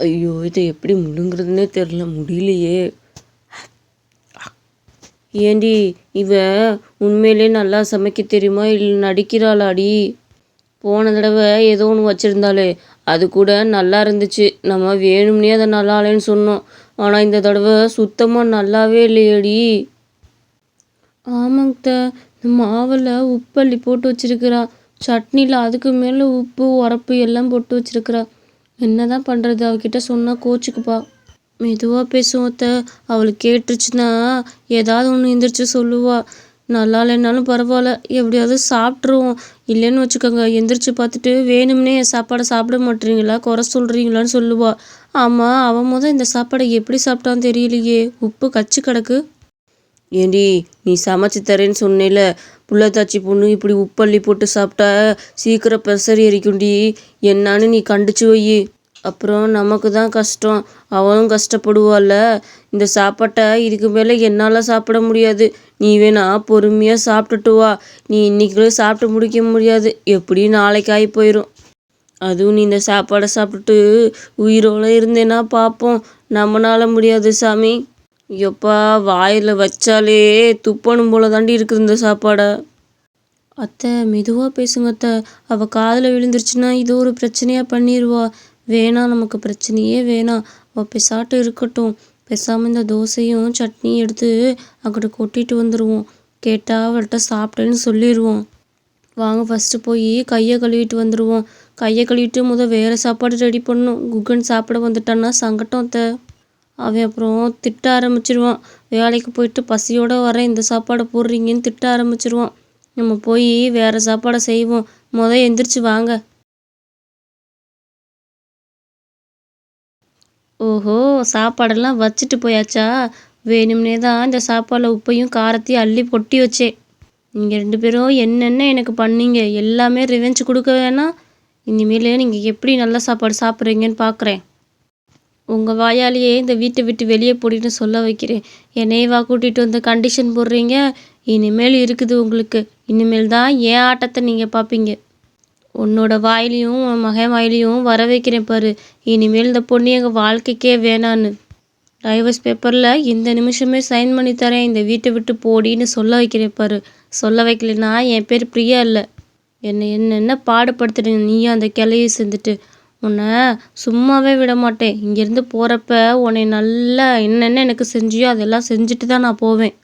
ஐயோ இதை எப்படி முழுங்குறதுனே தெரில முடியலையே. ஏண்டி இவ உண்மையிலே நல்லா சமைக்க தெரியுமா? இல்லை நடிக்கிறாளாடி? போன தடவை ஏதோ ஒன்று வச்சுருந்தாலே அது கூட நல்லா இருந்துச்சு. நம்ம வேணும்னே அதை நல்லா இல்லைன்னு சொன்னோம். ஆனால் இந்த தடவை சுத்தமாக நல்லாவே இல்லையேடி. ஆமாங்கத்த இந்த மாவில் உப்பள்ளி போட்டு வச்சிருக்கிறா. சட்னியில் அதுக்கு மேலே உப்பு உரப்பு எல்லாம் போட்டு வச்சிருக்கிறா. என்னதான் பண்ணுறது அவகிட்ட சொன்னால் கோச்சுக்குப்பா. மெதுவாக பேசுவோத்த அவளுக்கு கேட்டுருச்சுன்னா ஏதாவது ஒன்று எந்திரிச்சு சொல்லுவா. நல்லா இல்லைனாலும் பரவாயில்ல. எப்படியாவது சாப்பிட்ருவோம் இல்லைன்னு வச்சுக்கோங்க எந்திரிச்சு பார்த்துட்டு வேணும்னே என் சாப்பாடை சாப்பிட மாட்டீங்களா? குறை சொல்கிறீங்களான்னு சொல்லுவாள் ஆமாம் அவன் முத இந்த சாப்பாடை எப்படி சாப்பிட்டான்னு தெரியலையே. உப்பு கச்சு கிடக்கு. ஏண்டி நீ சமைச்சு தரேன்னு சொன்னேல புள்ளத்தாச்சி பொண்ணு இப்படி உப்பள்ளி போட்டு சாப்பிட்டா சீக்கிரம் ப்ரெஷர் எரிக்கும்டி. என்னான்னு நீ கண்டிச்சு வை அப்புறம் நமக்கு தான் கஷ்டம். அவளும் கஷ்டப்படுவாள்ல. இந்த சாப்பாட்டை இதுக்கு மேலே என்னால் சாப்பிட முடியாது. நீ வேணா பொறுமையாக சாப்பிட்டுட்டு வா. நீ இன்னைக்குள்ளே சாப்பிட்டு முடிக்க முடியாது. எப்படி நாளைக்கு ஆகி போயிடும் அதுவும் நீ இந்த சாப்பாடை சாப்பிட்டுட்டு உயிரோடு இருந்தேன்னா பார்ப்போம் நம்மளால முடியாது சாமி. எப்பா வாயில் வச்சாலே துப்பணும் போல தாண்டி இருக்குது இந்த சாப்பாடை. அத்தை மெதுவாக பேசுங்க அத்தை. அவள் காதில் விழுந்துருச்சுன்னா இது ஒரு பிரச்சனையாக பண்ணிடுவா வேணாம் நமக்கு பிரச்சனையே வேணாம் அவள் பெசாட்டு இருக்கட்டும். பேசாமல் இந்த தோசையும் சட்னியும் எடுத்து அங்கிட்ட கொட்டிட்டு வந்துடுவோம் கேட்டால் அவள்கிட்ட சாப்பிட்டேன்னு சொல்லிடுவோம் வாங்க ஃபஸ்ட்டு போய் கையை கழுவிட்டு வந்துடுவோம் கையை கழுவிட்டு முத வேறு சாப்பாடு ரெடி பண்ணணும். குகன் சாப்பிட வந்துட்டான்னா சங்கட்டம் அத்தை. அவன் அப்புறம் திட்ட ஆரம்பிச்சிருவான். வேலைக்கு போயிட்டு பசியோடு வர இந்த சாப்பாடை போடுறீங்கன்னு திட்ட ஆரம்பிச்சிருவான். நம்ம போய் வேறு சாப்பாடை செய்வோம். முத எந்திரிச்சு வாங்க. ஓஹோ சாப்பாடெல்லாம் வச்சுட்டு போயாச்சா? வேணும்னே தான் இந்த சாப்பாடில் உப்பையும் காரத்தையும் அள்ளி கொட்டி வச்சே நீங்கள் ரெண்டு பேரும் என்னென்ன எனக்கு பண்ணீங்க? எல்லாமே ரிவெஞ்ச் கொடுக்க வேணாம். இனிமேல் நீங்கள் எப்படி நல்ல சாப்பாடு சாப்பிட்றீங்கன்னு பார்க்குறேன் உங்கள் வாயாலேயே இந்த வீட்டை விட்டு வெளியே போடின்னு சொல்ல வைக்கிறேன். என்னையவா கூட்டிகிட்டு வந்து கண்டிஷன் போடுறீங்க. இனிமேல் இருக்குது உங்களுக்கு. இனிமேல் தான் ஏன் ஆட்டத்தை நீங்கள் பார்ப்பீங்க? உன்னோட வாயிலையும் உன் மகன் வாயிலையும் வர வைக்கிறேன் பாரு. இனிமேல் இந்த பொண்ணு எங்கள் வாழ்க்கைக்கே வேணான்னு. டைவர்ஸ் பேப்பரில் இந்த நிமிஷமே சைன் பண்ணி தரேன். இந்த வீட்டை விட்டு போடின்னு சொல்ல வைக்கிறேன் பாரு. சொல்ல வைக்கலன்னா என் பேர் பிரியா இல்லை. என்னை என்னென்ன பாடுபடுத்துறீங்க நீயும் அந்த கிளையை செஞ்சுட்டு உன்னை சும்மாவே விட மாட்டேன். இங்கேருந்து போகிறப்ப உன்னை நல்லா என்னென்ன எனக்கு செஞ்சியோ அதெல்லாம் செஞ்சுட்டு தான் நான் போவேன்.